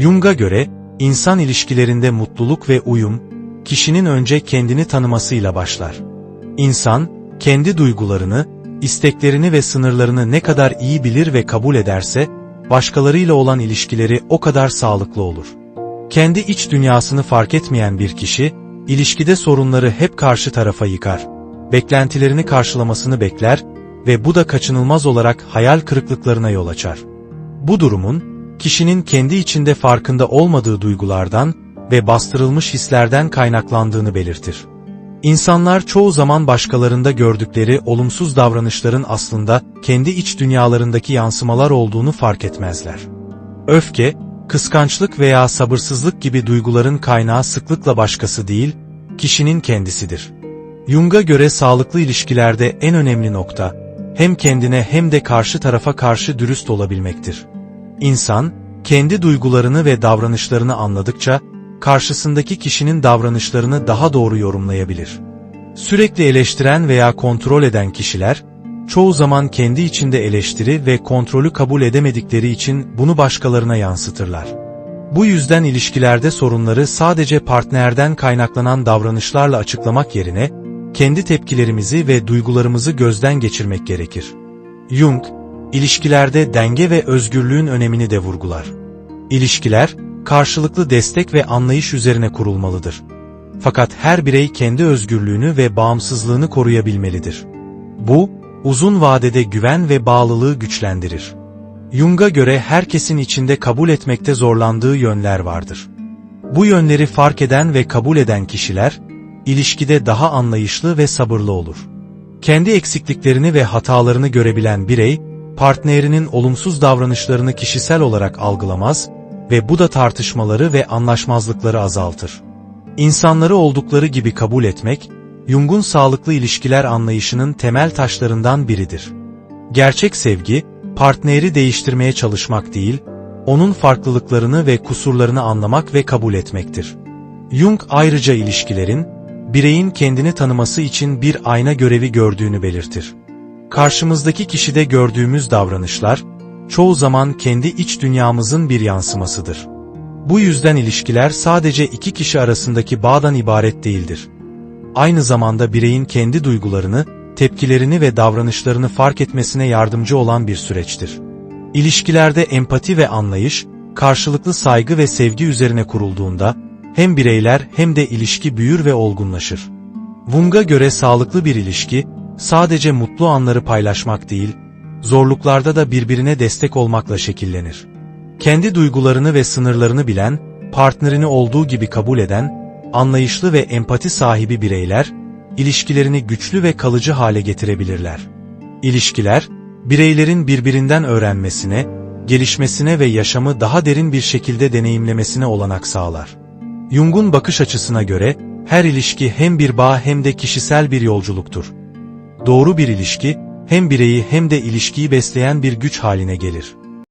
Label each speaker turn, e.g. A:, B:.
A: Jung'a göre, insan ilişkilerinde mutluluk ve uyum, kişinin önce kendini tanımasıyla başlar. İnsan, kendi duygularını, isteklerini ve sınırlarını ne kadar iyi bilir ve kabul ederse, başkalarıyla olan ilişkileri o kadar sağlıklı olur. Kendi iç dünyasını fark etmeyen bir kişi, ilişkide sorunları hep karşı tarafa yıkar. Beklentilerini karşılamasını bekler ve bu da kaçınılmaz olarak hayal kırıklıklarına yol açar. Bu durumun, kişinin kendi içinde farkında olmadığı duygulardan ve bastırılmış hislerden kaynaklandığını belirtir. İnsanlar çoğu zaman başkalarında gördükleri olumsuz davranışların aslında kendi iç dünyalarındaki yansımalar olduğunu fark etmezler. Öfke, kıskançlık veya sabırsızlık gibi duyguların kaynağı sıklıkla başkası değil, kişinin kendisidir. Jung'a göre sağlıklı ilişkilerde en önemli nokta, hem kendine hem de karşı tarafa karşı dürüst olabilmektir. İnsan, kendi duygularını ve davranışlarını anladıkça, karşısındaki kişinin davranışlarını daha doğru yorumlayabilir. Sürekli eleştiren veya kontrol eden kişiler, çoğu zaman kendi içinde eleştiri ve kontrolü kabul edemedikleri için bunu başkalarına yansıtırlar. Bu yüzden ilişkilerde sorunları sadece partnerden kaynaklanan davranışlarla açıklamak yerine, kendi tepkilerimizi ve duygularımızı gözden geçirmek gerekir. Jung, ilişkilerde denge ve özgürlüğün önemini de vurgular. İlişkiler, karşılıklı destek ve anlayış üzerine kurulmalıdır. Fakat her birey kendi özgürlüğünü ve bağımsızlığını koruyabilmelidir. Bu, uzun vadede güven ve bağlılığı güçlendirir. Jung'a göre herkesin içinde kabul etmekte zorlandığı yönler vardır. Bu yönleri fark eden ve kabul eden kişiler, ilişkide daha anlayışlı ve sabırlı olur. Kendi eksikliklerini ve hatalarını görebilen birey, partnerinin olumsuz davranışlarını kişisel olarak algılamaz ve bu da tartışmaları ve anlaşmazlıkları azaltır. İnsanları oldukları gibi kabul etmek, Jung'un sağlıklı ilişkiler anlayışının temel taşlarından biridir. Gerçek sevgi, partneri değiştirmeye çalışmak değil, onun farklılıklarını ve kusurlarını anlamak ve kabul etmektir. Jung ayrıca ilişkilerin, bireyin kendini tanıması için bir ayna görevi gördüğünü belirtir. Karşımızdaki kişide gördüğümüz davranışlar, çoğu zaman kendi iç dünyamızın bir yansımasıdır. Bu yüzden ilişkiler sadece iki kişi arasındaki bağdan ibaret değildir. Aynı zamanda bireyin kendi duygularını, tepkilerini ve davranışlarını fark etmesine yardımcı olan bir süreçtir. İlişkilerde empati ve anlayış, karşılıklı saygı ve sevgi üzerine kurulduğunda, hem bireyler hem de ilişki büyür ve olgunlaşır. Wung'a göre sağlıklı bir ilişki, sadece mutlu anları paylaşmak değil, zorluklarda da birbirine destek olmakla şekillenir. Kendi duygularını ve sınırlarını bilen, partnerini olduğu gibi kabul eden, anlayışlı ve empati sahibi bireyler, ilişkilerini güçlü ve kalıcı hale getirebilirler. İlişkiler, bireylerin birbirinden öğrenmesine, gelişmesine ve yaşamı daha derin bir şekilde deneyimlemesine olanak sağlar. Jung'un bakış açısına göre, her ilişki hem bir bağ hem de kişisel bir yolculuktur. Doğru bir ilişki, hem bireyi hem de ilişkiyi besleyen bir güç haline gelir.